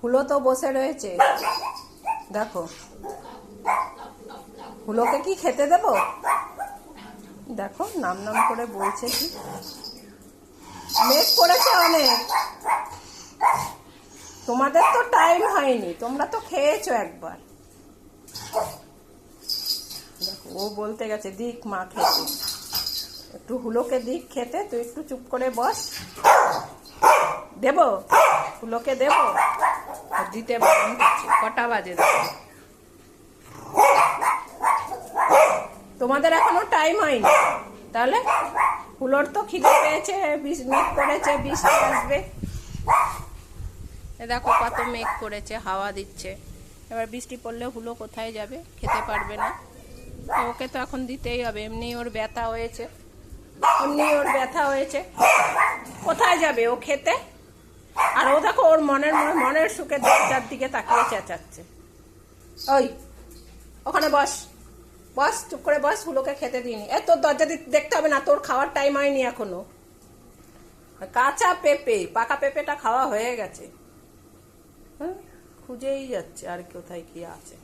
হুলো তো বসে রয়েছে। দেখো। হুলোকে কি খেতে দেব? দেখো, নাম নাম করে বলছে কি। মেঘ করেছে অনেক। তোমাদের তো টাইম হয়নি, তোমরা তো খেয়েছো একবার। দেখো, ও বলতে গেছে, দিক মা খেতে। একটু হুলোকে দিক খেতে, তুই একটু চুপ করে বস। দেব? হুলোকে দেব? দিতে করছে কটা বাজে তোমাদের এখনও টাইম হয়নি। তাহলে হুলোর তো খিদে পেয়েছে মেঘ করেছে, বৃষ্টি আসবে। দেখো কত মেঘ করেছে, হাওয়া দিচ্ছে। এবার বৃষ্টি পড়লে হুলো কোথায় যাবে, খেতে পারবে না। ওকে তো এখন দিতেই হবে, এমনি ওর ব্যথা হয়েছে। এমনি ওর ব্যথা হয়েছে। কোথায় যাবে ও খেতে? আর ও দেখো, ওর মনের মনের সুখে দরজার দিকে তাকিয়ে চেঁচাচ্ছে। ওই, ওখানে বস। বস, চুপ করে বস হুলোকে খেতে দিইনি। এ, তোর দরজা দেখতে হবে না, তোর খাওয়ার টাইম হয়নি এখনও। কাঁচা পেঁপে, পাকা পেঁপেটা খাওয়া হয়ে গেছে। হ্যাঁ খুঁজেই যাচ্ছে আর কোথায় কি আছে।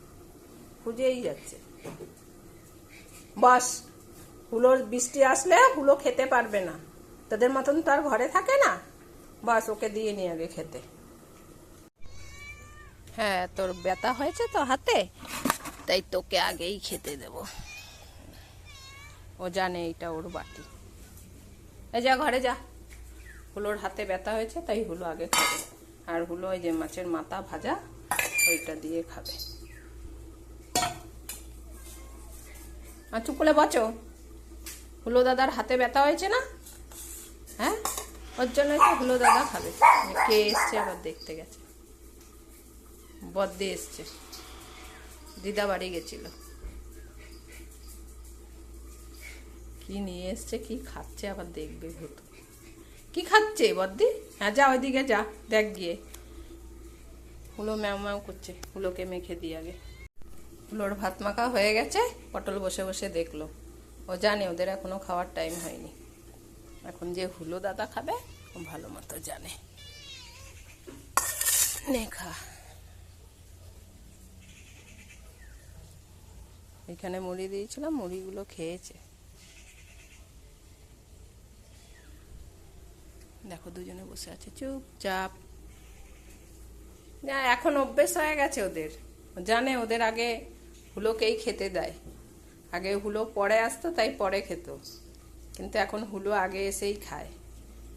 খুঁজেই যাচ্ছে। বাস, হুলোর বৃষ্টি আসলে হুলো খেতে পারবে না। তাদের মতন তো আর ঘরে থাকে না। বাস ওকে দিয়ে নিয়ে আগে খেতে। হ্যাঁ তোর ব্যথা হয়েছে তো হাতে? তাই তোকে আগেই খেতে দেব। ও জানে এইটা ওর বাটি। যা, ঘরে যা। হুলোর হাতে ব্যথা হয়েছে, তাই হুলো আগে খাবে আর হুলো ওই যে মাছের মাথা ভাজা, ওইটা দিয়ে খাবে। আর চুপ করে বচো হুলো দাদার হাতে ব্যথা হয়েছে না? হ্যাঁ? ওর জন্য হুলো দাদা খাবে। কে এসছে আবার দেখতে গেছে। বদ্দি এসছে। দিদা বাড়ি গেছিল। কি নিয়ে এসছে, কি খাচ্ছে, আবার দেখবে ভূত। কি খাচ্ছে বদ্দি হ্যাঁ যা ওইদিকে যা, দেখ গিয়ে। হুলো ম্যাও ম্যাও করছে। হুলোকে মেখে দিয়ে আগে। হুলোর ভাত মাখা হয়ে গেছে, পটল বসে বসে দেখল। ও জানে, ওদের এখনও খাওয়ার টাইম হয়নি। এখন যে হুলো দাদা খাবে, ও ভালো মতো জানে। নে খা। এখানে মুড়ি দিয়েছিলাম, মুড়িগুলো খেয়েছে। দেখো দুজনে বসে আছে, চুপচাপ। না, এখন অভ্যেস হয়ে গেছে ওদের। জানে ওদের আগে হুলোকেই খেতে দেয়। আগে হুলো পরে আসতো, তাই পরে খেত। কিন্তু এখন হুলো আগে এসেই খায়।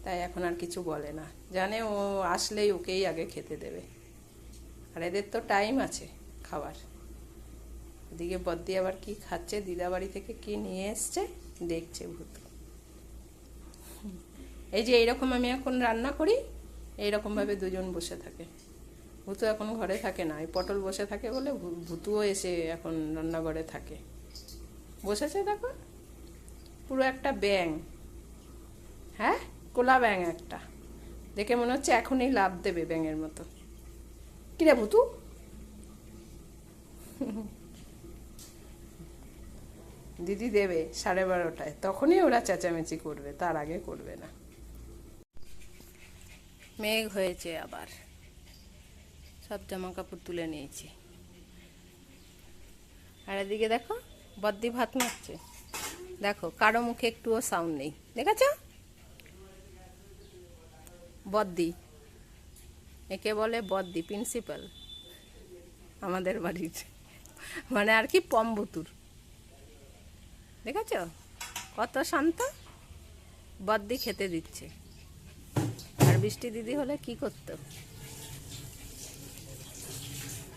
তাই এখন আর কিছু বলে না। জানে ও আসলেই ওকেই আগে খেতে দেবে। আর এদের তো টাইম আছে খাবার ওদিকে বদ্দি আবার কি খাচ্ছে? দিদা বাড়ি থেকে কি নিয়ে এসছে? দেখছে ভূত। এই যে এইরকম আমি এখন রান্না করি এইরকম ভাবে দুজন বসে থাকে। ভূতু এখন ঘরে থাকে না। এই পটল বসে থাকে বলে ভূতুও এসে এখন রান্নাঘরে থাকে। বসেছে দেখো? পুরো একটা ব্যাং হ্যাঁ? কোলা ব্যাং একটা। দেখে মনে হচ্ছে এখনই লাভ দেবে ব্যাঙের মতো। কিরে ভূতু? দিদি দেবে সাড়ে বারোটায়। তখনই ওরা চেঁচামেচি করবে, তার আগে করবে না। মেঘ হয়েছে আবার। সব জামা কাপড় তুলে নিয়েছি। আর এদিকে দেখো, বদ্দি ভাত মারছে দেখো, কারও মুখে একটুও সাউন্ড নেই, দেখেছ? বদ্দি। একে বলে বদ্দি প্রিন্সিপাল আমাদের বাড়ির। মানে আর কি পম্বতুর। দেখেছ? কত শান্ত। বদ্দি খেতে দিচ্ছে। আর বৃষ্টি দিদি হলে কি করতো?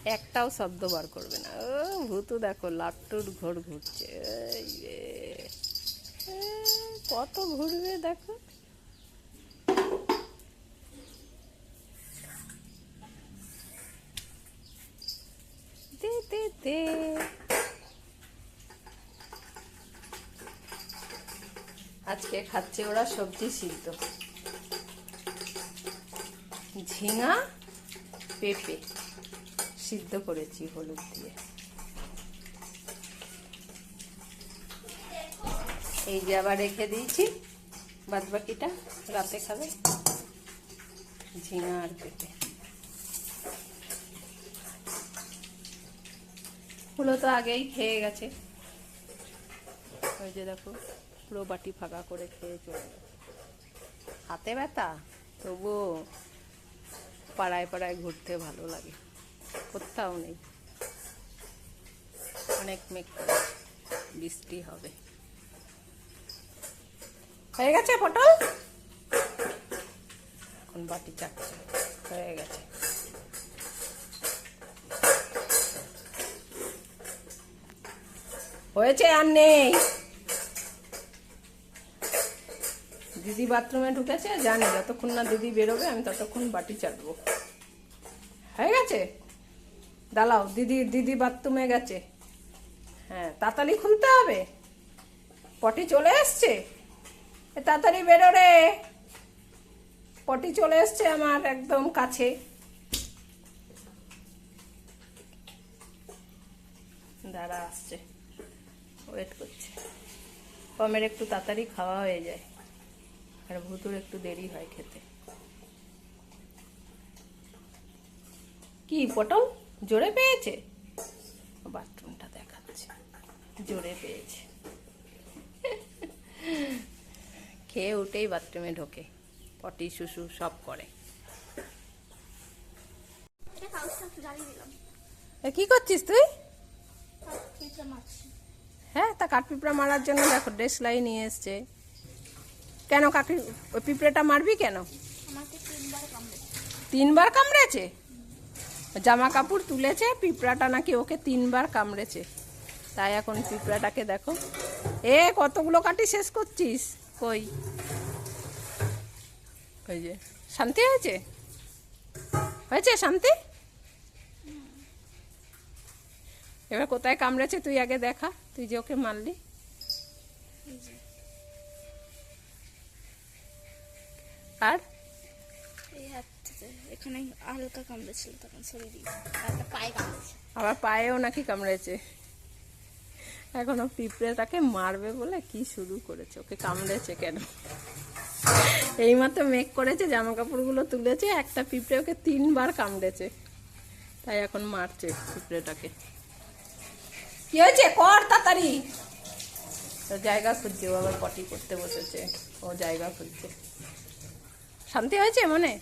একটাও শব্দ বার করবে না। ও, ভূতু দেখো, লাট্টুর ঘোর ঘুরছে। এই কত ঘুরবে দেখো। দে দে দে। আজকে খাচ্ছে ওরা সবজি সিদ্ধ। ঝিঙা, পেঁপে সিদ্ধ করেছি হলুদ দিয়ে। এই যে আবার রেখে দিয়েছি। বাদ বাকিটা রাতে খাবে। ঝিঙা আর পেটে ফুলো তো আগেই খেয়ে গেছে। ওই যে দেখো, পুরো বাটি ফাঁকা করে খেয়ে চলে হাতে ব্যথা, তবুও পাড়ায় পাড়ায় ঘুরতে ভালো লাগে। কোথাও নেই। অনেক মেঘ বৃষ্টি হবে। হয়ে গেছে পটল? এখন বাটি চাচ্ছে হয়ে গেছে। হয়েছে আর নেই। দিদি বাথরুমে ঢুকেছে, জানি যতক্ষণ না দিদি বেরোবে, আমি ততক্ষণ বাটি চাটবো। হয়ে গেছে? দাঁড়াও, দিদি দিদি বাথরুমে গেছে। হ্যাঁ তাড়াতাড়ি খুলতে হবে। পটি চলে এসছে? তাড়াতাড়ি বেরো রে। পটি চলে এসছে আমার একদম কাছে। দাঁড়া, আসছে। ওয়েট করছে। পমের একটু তাড়াতাড়ি খাওয়া হয়ে যায়। আর ভুতুর একটু দেরি হয় খেতে। কি, পটল? জোরে পেয়েছে? বাথরুমটা দেখাচ্ছে। জোরে পেয়েছে। খেয়ে উঠেই বাথরুমে ঢোকে পটি শুশু সব করে। কি করছিস তুই? হ্যাঁ তা কাঠপিঁপড়া মারার জন্য দেখো ডেসলাই নিয়ে এসছে। কেন কাকি ওই পিঁপড়েটা মারবি কেন? তিনবার কামড়েছে। তিনবার কামড়েছে? জামা কাপড় তুলেছে পিঁপড়াটা নাকি ওকে তিনবার কামড়েছে। তাই এখন পিঁপড়াটাকে দেখো। এ কতগুলো কাটি শেষ করছিস? কই? ওই যে শান্তি হয়েছে? হয়েছে শান্তি? এবার কোথায় কামড়েছে তুই আগে দেখা তুই যে ওকে মারলি। আর? এখানে হালকা কামড়েছিল তখন একটা পায়ে কামড়েছে। আবার পায়েও নাকি কামড়েছে। এখনও পিঁপড়েটাকে মারবে বলে কি শুরু করেছে? ওকে কামড়েছে কেন? এইমাত্র মেঘ করেছে জামা কাপড়গুলো তুলেছে, একটা পিঁপড়ে ওকে তিনবার কামড়েছে। তাই এখন মারছে পিঁপড়েটাকে। কি হয়েছে? কর তাড়াতাড়ি! জায়গা খুঁজছে, ও আবার পটি করতে বসেছে। ও জায়গা খুঁজছে। শান্তি হয়েছে মনে?